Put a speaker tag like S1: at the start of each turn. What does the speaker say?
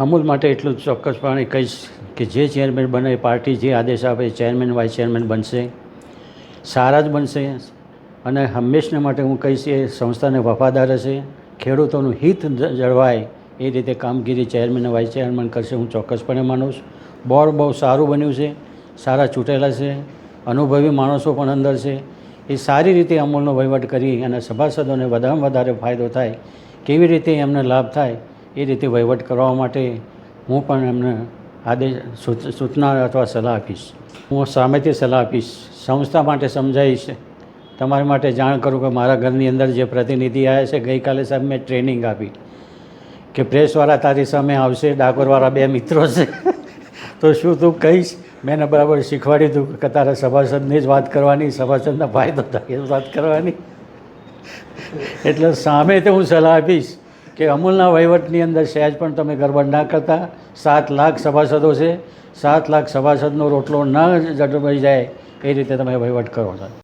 S1: અમૂલ માટે એટલું જ ચોક્કસપણે કહીશ કે જે ચેરમેન બને પાર્ટી જે આદેશ આપે એ ચેરમેન વાઇસ ચેરમેન બનશે. સારા જ બનશે. અને હંમેશને માટે હું કહીશ એ સંસ્થાને વફાદાર હશે. ખેડૂતોનું હિત જળવાય એ રીતે કામગીરી ચેરમેન વાઇસ ચેરમેન કરશે હું ચોક્કસપણે માનું છું. બોર્ડ બહુ સારું બન્યું છે. સારા ચૂંટેલા છે. અનુભવી માણસો પણ અંદર છે. એ સારી રીતે અમૂલનો વહીવટ કરી અને સભાસદોને વધારેમાં વધારે ફાયદો થાય, કેવી રીતે એમને લાભ થાય એ રીતે વહીવટ કરવા માટે હું પણ એમને આદેશ, સૂચ- સૂચના અથવા સલાહ આપીશ. હું સામેથી સલાહ આપીશ. સંસ્થા માટે સમજાવીશ. તમારા માટે જાણ કરું કે મારા ઘરની અંદર જે પ્રતિનિધિ આવ્યા છે, ગઈકાલે સાહેબ મેં ટ્રેનિંગ આપી કે પ્રેસવાળા તારી સામે આવશે, ડાકોરવાળા બે મિત્રો છે. તો શું તું કહીશ? મેં એને બરાબર શીખવાડી દીધું કે તારા સભાસદની જ વાત કરવાની, સભાસદના ફાયદો થાય વાત કરવાની. એટલે સામે તો હું સલાહ આપીશ. કે અમૂલના વહીવટની અંદર સહેજ પણ તમે ગરબડ ના કરતા. સાત લાખ સભાસદો છે. સાત લાખ સભાસદનો રોટલો ન જડબાઈ જાય એ રીતે તમે વહીવટ કરો છો.